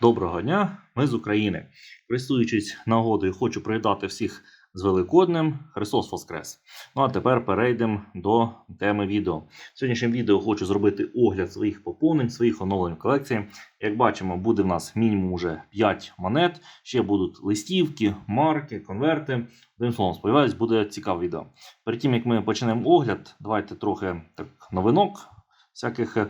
Доброго дня, ми з України. Користуючись нагодою, хочу привітати всіх з Великоднем. Христос Воскрес! Ну а тепер перейдемо до теми відео. В сьогоднішньому відео хочу зробити огляд своїх поповнень, своїх оновлень колекції. Як бачимо, буде в нас мінімум уже 5 монет. Ще будуть листівки, марки, конверти. Одним словом, сподіваюсь, буде цікаве відео. Перед тим як ми почнемо огляд, давайте трохи так новинок. Всяких е,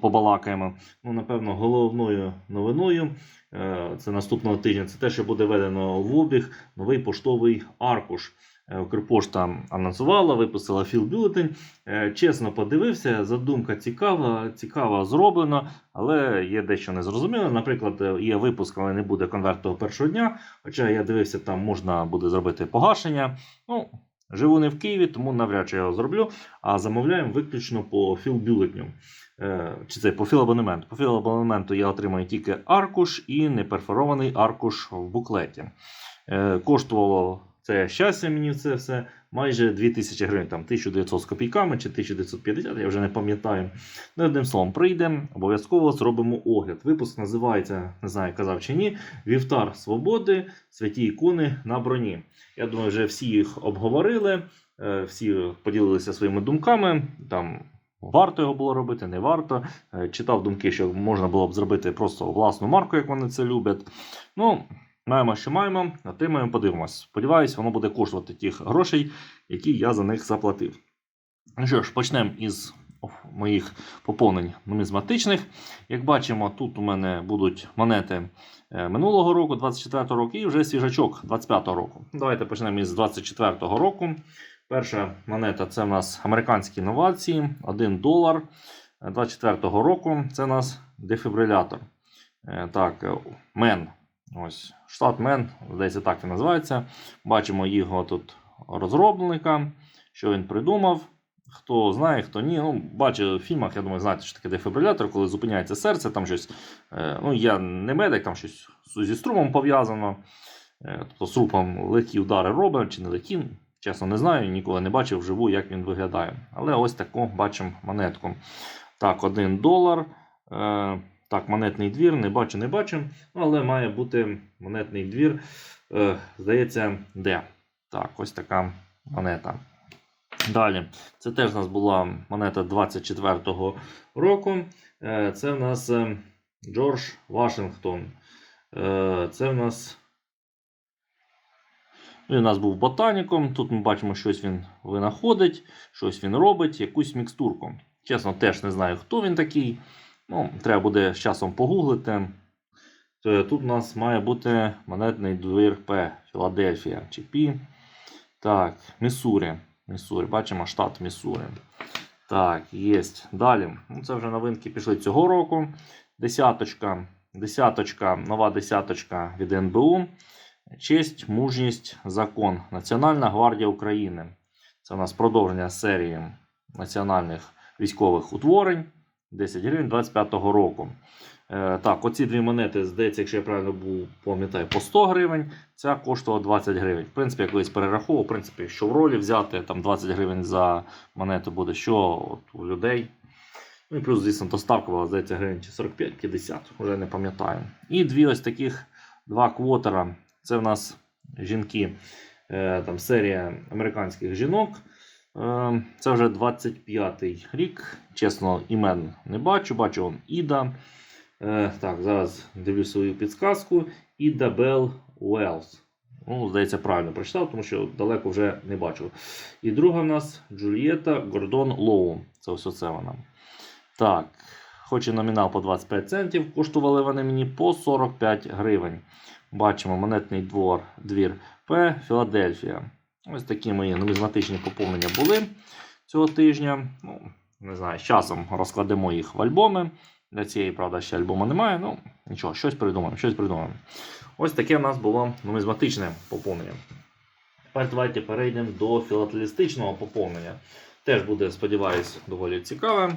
побалакаємо. Ну, напевно, головною новиною е, це наступного тижня. Це те, що буде введено в обіг новий поштовий аркуш. Е, Укрпошта анонсувала, випустила філ-бюлетень. Чесно подивився, задумка цікава, цікаво зроблена, але є дещо незрозуміле. Наприклад, є випуск, але не буде конверт того першого дня. Хоча я дивився, там можна буде зробити погашення. Ну, живу не в Києві, тому навряд чи я його зроблю. А замовляємо виключно по філ-бюлетню. Чи це по філабонементу? По філабонементу я отримаю тільки аркуш і неперфорований аркуш в буклеті. Е, Коштувало це щастя мені це все майже 2000 гривень, там 1900 з копійками чи 1950, я вже не пам'ятаю. Ну, одним словом, прийдемо, обов'язково зробимо огляд. Випуск називається, не знаю, казав чи ні, Вівтар Свободи, святі ікони на броні. Я думаю, вже всі їх обговорили, е, всі поділилися своїми думками. Там варто його було робити, не варто. Е, Читав думки, що можна було б зробити просто власну марку, як вони це люблять. Ну, маємо, що маємо, отримаємо, подивимось. Сподіваюсь, воно буде коштувати тих грошей, які я за них заплатив. Ну що ж, почнемо із моїх поповнень нумізматичних. Як бачимо, тут у мене будуть монети е, минулого року, 24-го року, і вже свіжачок 25-го року. Давайте почнемо із 24-го року. Перша монета це в нас американські інновації, 1 долар 24-го року. Це у нас дефібрилятор. Е, Так, е, Мен. Ось, штат Мен, здається, так він називається. Бачимо його тут розробника, що він придумав. Хто знає, хто ні. Ну, бачив в фільмах, я думаю, знаєте, що таке дефібрилятор, коли зупиняється серце, там щось. Е, ну, я не медик, там щось зі струмом пов'язано. Е, тобто струмом легкі удари робить чи не легкі. Чесно, не знаю, ніколи не бачив вживу, як він виглядає. Але ось таку бачимо монетку. Так, 1 долар. Так, монетний двір, не бачу, не бачу. Але має бути монетний двір. Е, здається, де? Так, ось така монета. Далі, це теж у нас була монета 24-го року. Е, Це в нас е, Джордж Вашингтон. Це в нас. Він у нас був ботаніком. Тут ми бачимо, щось він винаходить, щось він робить, якусь мікстурку. Чесно, теж не знаю, хто він такий. Ну, треба буде з часом погуглити. То Тут у нас має бути монетний двір П, Філадельфія чи Пі. Так, Міссурі. Міссурі. Бачимо штат Міссурі. Так, є. Далі. Ну, це вже новинки пішли цього року. Десяточка. Десяточка, нова десяточка від НБУ. Честь, мужність, закон. Національна гвардія України. Це у нас продовження серії національних військових утворень. 10 гривень 25-го року. Е, так, оці дві монети, здається, якщо я правильно був, пам'ятаю, по 100 гривень. Ця коштувала 20 гривень. В принципі, я колись перераховував, в принципі, що в ролі взяти, там 20 гривень за монету буде, що от у людей. Ну і плюс, звісно, доставка була, здається, гривень чи 45-50, вже не пам'ятаю. І дві ось таких два квотера. Це в нас жінки, е, там серія американських жінок. Е, Це вже 25-й рік. Чесно, імен не бачу. Бачу он Іда. Е, Так, зараз дивлю свою підсказку. Іда Белл Уелс. Ну, здається, правильно прочитав, тому що далеко вже не бачу. І друга в нас Джульєта Гордон Лоу. Це ось оце вона. Так, хоч і номінал по 25 центів, коштували вони мені по 45 гривень. Бачимо монетний двор, двір П. Філадельфія. Ось такі мої нумізматичні поповнення були цього тижня. Ну, не знаю, з часом розкладемо їх в альбоми. Для цієї, правда, ще альбому немає. Ну, нічого, щось придумаємо, щось придумаємо. Ось таке в нас було нумізматичне поповнення. Тепер давайте перейдемо до філателістичного поповнення. Теж буде, сподіваюсь, доволі цікаве.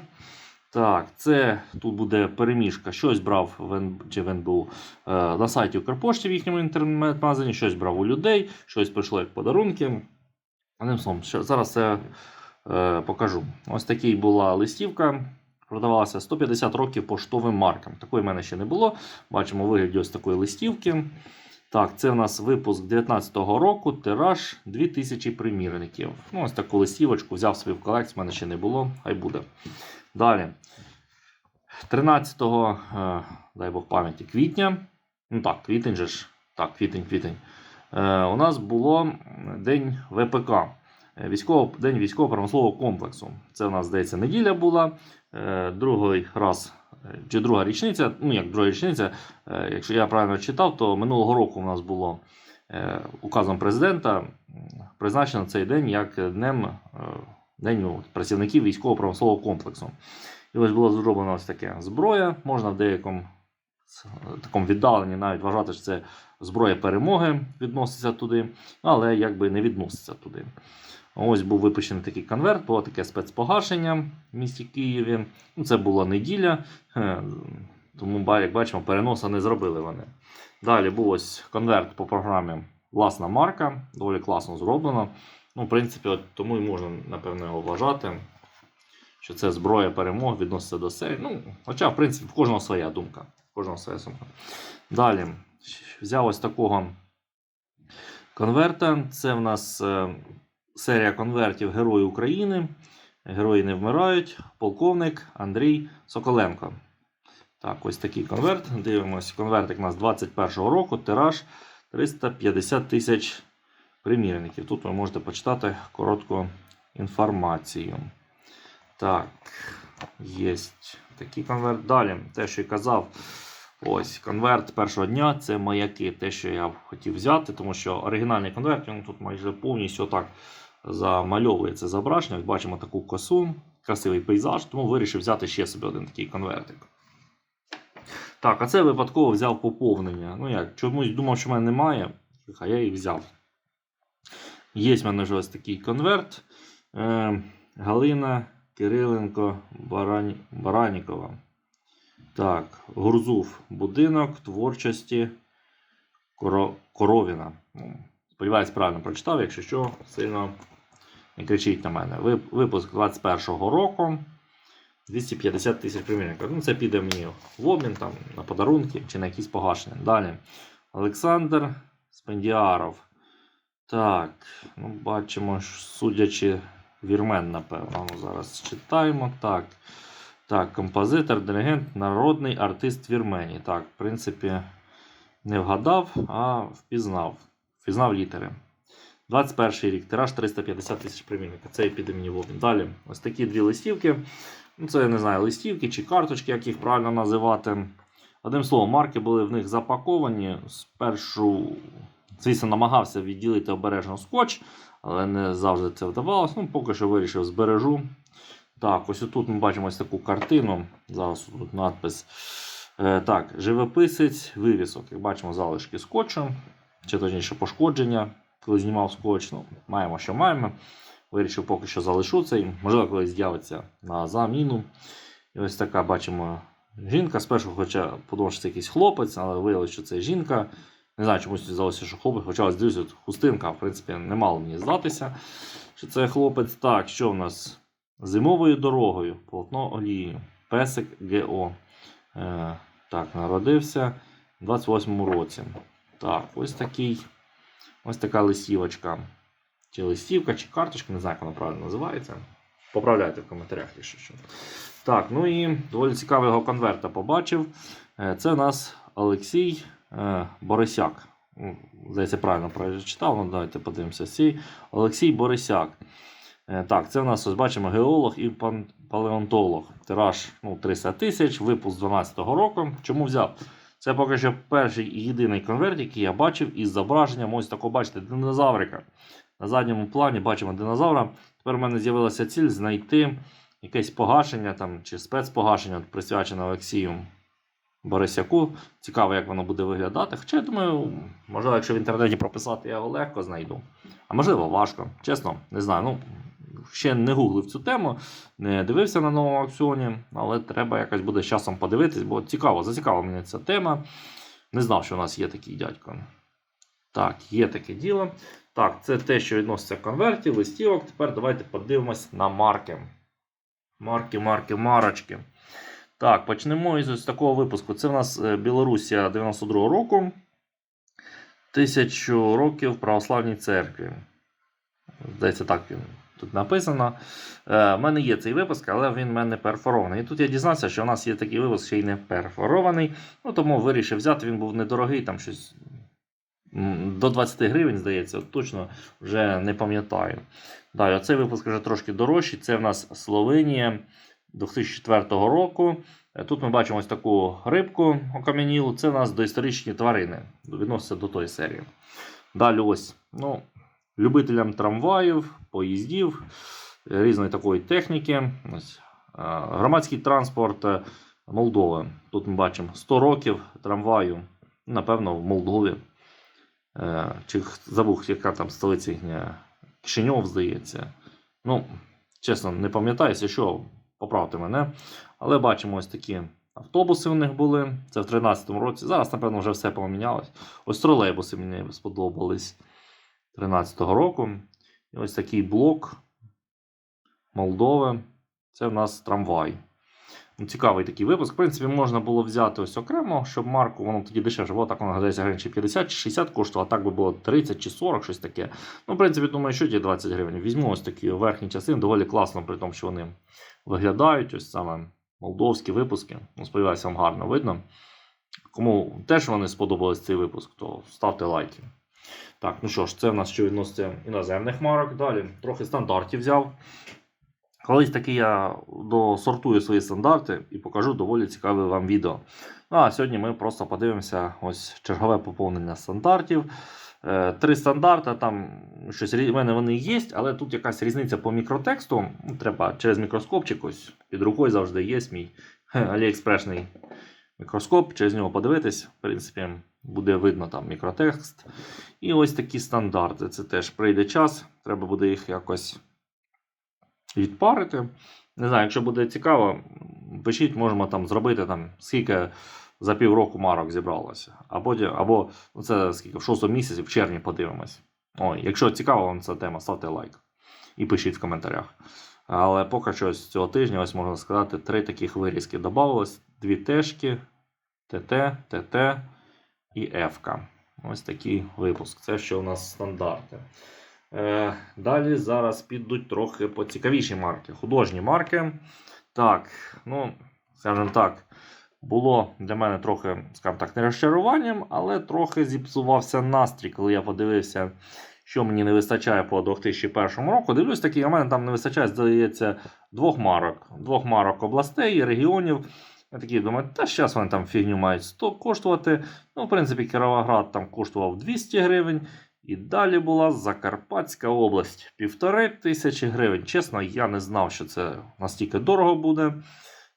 Так, це тут буде переміжка. Щось брав в, Н... чи в НБУ е, на сайті Укрпошті в їхньому інтернет-магазині, щось брав у людей, щось прийшло як подарунки. Одним словом, що, зараз це е, покажу. Ось такий була листівка. продавалася 150 років поштовим маркам. Такої в мене ще не було. Бачимо вигляді ось такої листівки. Так, це в нас випуск 19-го року, тираж 2000 примірників. Ну, ось таку листівочку взяв собі в колекцію, в мене ще не було, хай буде. Далі. 13 е, дай Бог пам'яті, квітня. Ну так, квітень же ж. Так, квітень, квітень. Е, у нас було День ВПК. е, Військово, День військово-промислового комплексу. Це у нас, здається, неділя була. Е, другий раз, чи друга річниця, ну як друга річниця, е, якщо я правильно читав, то минулого року у нас було е, указом президента призначено цей день як днем е, День ну, працівників військово-промислового комплексу. І ось було зроблено ось таке зброя. Можна в деякому такому віддаленні навіть вважати, що це зброя перемоги відноситься туди, але якби не відноситься туди. Ось був випущений такий конверт, було таке спецпогашення в місті Києві. Ну, це була неділя, е, тому, як бачимо, переноса не зробили вони. Далі був ось конверт по програмі Власна марка, доволі класно зроблено. Ну, в принципі, от тому і можна, напевно, його вважати, що це зброя перемоги відноситься до серії. Ну, хоча, в принципі, в кожного своя думка. В кожного своя думка. Далі взяв ось такого конверта. Це в нас е, серія конвертів Герої України. Герої не вмирають. Полковник Андрій Соколенко. Так, ось такий конверт. Дивимось. Конвертик у нас 21-го року. Тираж 350 тисяч примірників. Тут ви можете почитати коротку інформацію. Так, є такий конверт. Далі, те, що я казав, ось конверт першого дня це маяки. Те, що я хотів взяти, тому що оригінальний конверт він тут майже повністю так замальовує це зображення. Бачимо таку косу, красивий пейзаж, тому вирішив взяти ще собі один такий конвертик. Так, а це випадково взяв поповнення. Ну як, чомусь думав, що в мене немає, а я їх взяв. Є в мене вже ось такий конверт. Е, Галина Кириленко Барань... Баранікова. Так, Гурзув. Будинок творчості Коро... Коровіна. Сподіваюсь, правильно прочитав, якщо що, сильно не кричіть на мене. Випуск 21-го року. 250 тисяч примірників. Ну, це піде мені в обмін там, на подарунки чи на якісь погашення. Далі. Олександр Спендіаров. Так, ну, бачимо, судячи вірмен, напевно. Ну, зараз читаємо. Так. Так, композитор, диригент, народний артист Вірменії. Так, в принципі, не вгадав, а впізнав. Впізнав літери. 21 рік, тираж 350 тисяч примірників. Це і піде мені обмін. Далі, ось такі дві листівки. Ну, це я не знаю, листівки чи карточки, як їх правильно називати. Одним словом, марки були в них запаковані. Спершу, звісно, намагався відділити обережно скотч, але не завжди це вдавалося. Ну, поки що вирішив збережу. Так, ось тут ми бачимо ось таку картину. Зараз тут надпис. Е, так, живописець, вивісок. Як бачимо, залишки скотчу, чи точніше пошкодження, коли знімав скотч. Ну, маємо, що маємо. Вирішив поки що залишу цей. Можливо, колись з'явиться на заміну. І ось така бачимо жінка. Спершу, хоча подумав, що це якийсь хлопець, але виявилося, що це жінка. Не знаю, чомусь здалося, що хлопець, хоча ось дивлюся, хустинка, в принципі, не мало мені здатися, що це хлопець. Так, що в нас? Зимовою дорогою, полотно олією, песик ГО. Е, так, народився в 28-му році. Так, ось такий, ось така листівочка. Чи листівка, чи карточка, не знаю, як вона правильно називається. Поправляйте в коментарях, якщо що. Так, ну і доволі цікавого конверта побачив. Е, Це у нас Олексій е, Борисяк. Здається, правильно прочитав, ну давайте подивимося. Цей Олексій Борисяк. Е, Так, це у нас ось бачимо геолог і палеонтолог. Тираж ну, 300 тисяч, випуск 12-го року. Чому взяв? Це поки що перший і єдиний конверт, який я бачив із зображенням ось такого, бачите, динозаврика. На задньому плані бачимо динозавра. Тепер в мене з'явилася ціль знайти якесь погашення там, чи спецпогашення, присвячене Олексію Борисяку. Цікаво, як воно буде виглядати. Хоча я думаю, можливо, якщо в інтернеті прописати, я його легко знайду. А можливо, важко. Чесно, не знаю. Ну, ще не гуглив цю тему, не дивився на новому аукціоні, але треба якось буде з часом подивитись, бо цікаво, зацікавила мене ця тема. Не знав, що у нас є такий дядько. Так, є таке діло. Так, це те, що відноситься конвертів, листівок. Тепер давайте подивимось на марки. Марки, марки, марочки. Так, почнемо із ось такого випуску. Це в нас е, Білорусія 92-го року. Тисячу років православній церкві. Здається, так він тут написано. Е, в мене є цей випуск, але він в мене перфорований. І тут я дізнався, що в нас є такий випуск, ще й не перфорований. Ну, тому вирішив взяти, він був недорогий, там щось до 20 гривень, здається, от точно вже не пам'ятаю. Далі, оцей випуск вже трошки дорожчий. Це в нас Словенія 2004 року. Е, Тут ми бачимо ось таку рибку окам'янілу. Це в нас доісторичні тварини. Відноситься до тої серії. Далі ось, ну, любителям трамваїв, поїздів, різної такої техніки. Ось, е, громадський транспорт е, Молдови. Тут ми бачимо 100 років трамваю. Напевно, в Молдові. Е, Чи забув, яка там столиця їхня Кишиньов, здається. Ну, чесно, не пам'ятаюся, що поправте мене. Але бачимо ось такі автобуси у них були. Це в 13-му році. Зараз, напевно, вже все помінялось. Ось тролейбуси мені сподобались 13-го року. І ось такий блок Молдови. Це в нас трамвай. Ну, Цікавий такий випуск. В принципі, можна було взяти ось окремо, щоб марку, воно тоді дешевше було, так воно гадається гривень чи 50 чи 60 коштувало, а так би було 30 чи 40, щось таке. Ну, в принципі, думаю, що ті 20 гривень. Візьму ось такі верхні частини, доволі класно, при тому, що вони виглядають. Ось саме молдовські випуски. Ну, сподіваюся, вам гарно видно. Кому теж вони сподобались цей випуск, то ставте лайки. Так, ну що ж, це в нас що відноситься іноземних марок. Далі трохи стандартів взяв. Колись таки я досортую свої стандарти і покажу доволі цікаве вам відео. Ну, а сьогодні ми просто подивимося ось чергове поповнення стандартів. Е, Три стандарти, там щось в мене вони є, але тут якась різниця по мікротексту. Ну, Треба через мікроскопчик, ось під рукою завжди є мій хе, аліекспрешний мікроскоп, через нього подивитись. В принципі, буде видно там мікротекст. І ось такі стандарти. Це теж прийде час, треба буде їх якось відпарити. Не знаю, якщо буде цікаво, пишіть, можемо там зробити там скільки за півроку марок зібралося. А потім, або ну, це скільки в шостому місяці, в червні подивимось. Ой, якщо цікава вам ця тема, ставте лайк і пишіть в коментарях. Але поки що ось цього тижня, ось можна сказати, три таких вирізки додавалось: дві тешки, ТТ, ТТ і Ф. Ось такий випуск. Це що у нас стандарти. Е, далі зараз підуть трохи поцікавіші марки. Художні марки. Так, ну, скажімо так, було для мене трохи, скажімо так, не розчаруванням, але трохи зіпсувався настрій, коли я подивився, що мені не вистачає по 2001 року. Дивлюсь такий, а мене там не вистачає, здається, двох марок. Двох марок областей, і регіонів. Я такий думаю, та зараз вони там фігню мають 100 коштувати. Ну, в принципі, Кіровоград там коштував 200 гривень. І далі була Закарпатська область. Півтори тисячі гривень. Чесно, я не знав, що це настільки дорого буде.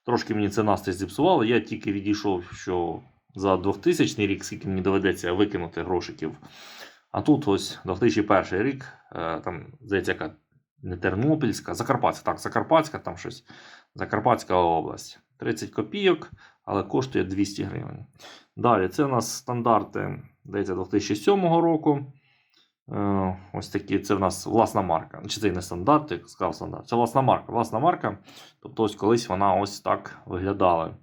Трошки мені це настрій зіпсувало. Я тільки відійшов, що за 2000 рік, скільки мені доведеться викинути грошиків. А тут ось 2001 рік, е, там, здається, яка не Тернопільська, Закарпатська, так, Закарпатська, там щось. Закарпатська область. 30 копійок, але коштує 200 гривень. Далі, це у нас стандарти, здається, 2007 року. Е, Ось такі, це в нас власна марка. Чи це не стандарт, як сказав стандарт. Це власна марка. Власна марка. Тобто ось колись вона ось так виглядала.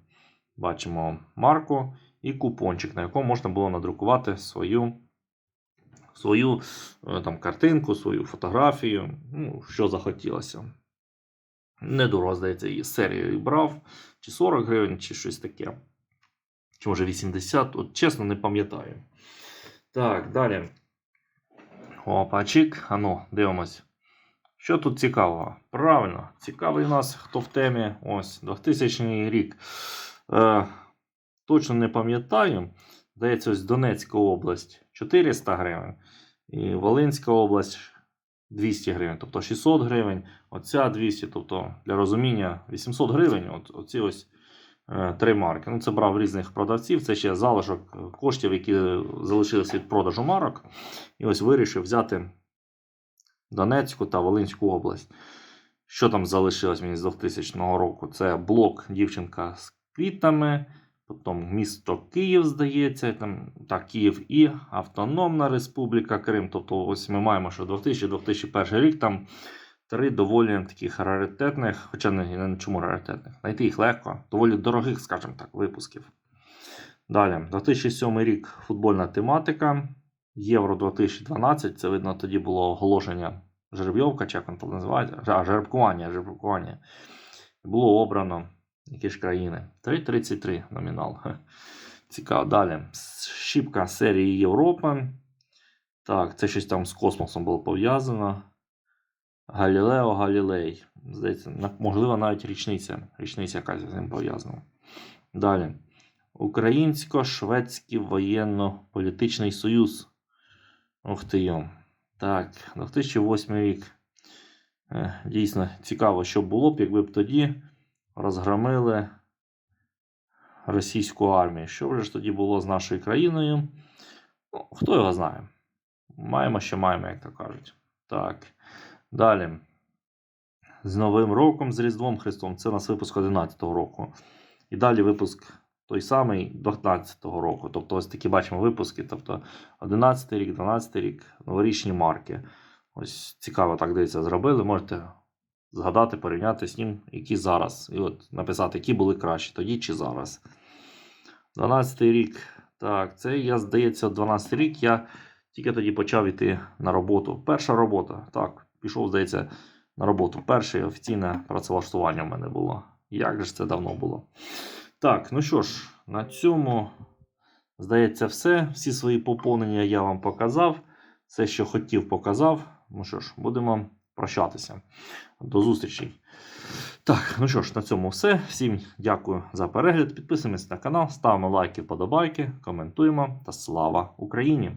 Бачимо марку і купончик, на якому можна було надрукувати свою, свою е, там, картинку, свою фотографію, ну, що захотілося. Недорого, здається, її з серії брав, чи 40 гривень, чи щось таке. Чи може 80, от чесно не пам'ятаю. Так, далі. Опа, чик. Ану, дивимось. Що тут цікавого? Правильно, цікавий у нас, хто в темі. Ось, 2000 рік. Е, точно не пам'ятаю. Здається, ось Донецька область 400 гривень. І Волинська область 200 гривень, тобто 600 гривень. Оця 200, тобто для розуміння 800 гривень. От, оці ось е, три марки. Ну, це брав різних продавців. Це ще залишок е, коштів, які залишилися від продажу марок. І ось вирішив взяти Донецьку та Волинську область. Що там залишилось мені з 2000 року? Це блок дівчинка з квітами, потім місто Київ, здається, там, так, Київ і Автономна Республіка Крим. Тобто, ось ми маємо, що 2000-2001 рік там Три доволі таких раритетних, хоча не, не чому раритетних, знайти їх легко, доволі дорогих, скажімо так, випусків. Далі, 2007 рік футбольна тематика. Євро 2012. Це видно, тоді було оголошення жеребйовка, чи як воно там називається? А, жеребкування, жеребкування. Було обрано які ж країни. 3,33 номінал. Цікаво. Далі. Щіпка серії Європа. Так, це щось там з космосом було пов'язано. Галілео Галілей. Здається, можливо, навіть річниця. Річниця якась з ним пов'язана. Далі. Українсько-шведський воєнно-політичний союз. Ух ти йо. Так, 2008 рік. Дійсно цікаво, що було б, якби б тоді розгромили російську армію. Що вже ж тоді було з нашою країною? Ну, хто його знає. Маємо, що маємо, як то кажуть. Так. Далі. З Новим роком, з Різдвом Христом. Це у нас випуск 11-го року. І далі випуск той самий 12-го року. Тобто, ось такі бачимо випуски. Тобто 11 рік, 12 рік, новорічні марки. Ось цікаво так дивіться, зробили. Можете згадати, порівняти з ним, які зараз. І от написати, які були кращі тоді чи зараз. 12 рік. Так, це я, здається, 12 рік я тільки тоді почав іти на роботу. Перша робота. Так, пішов, здається, на роботу. Перше офіційне працевлаштування в мене було. Як же це давно було? Так, ну що ж, на цьому, здається, все. Всі свої поповнення я вам показав. Все, що хотів, показав. Ну що ж, будемо прощатися. До зустрічі. Так, ну що ж, на цьому все. Всім дякую за перегляд. Підписуємось на канал, ставимо лайки, вподобайки, коментуємо та слава Україні!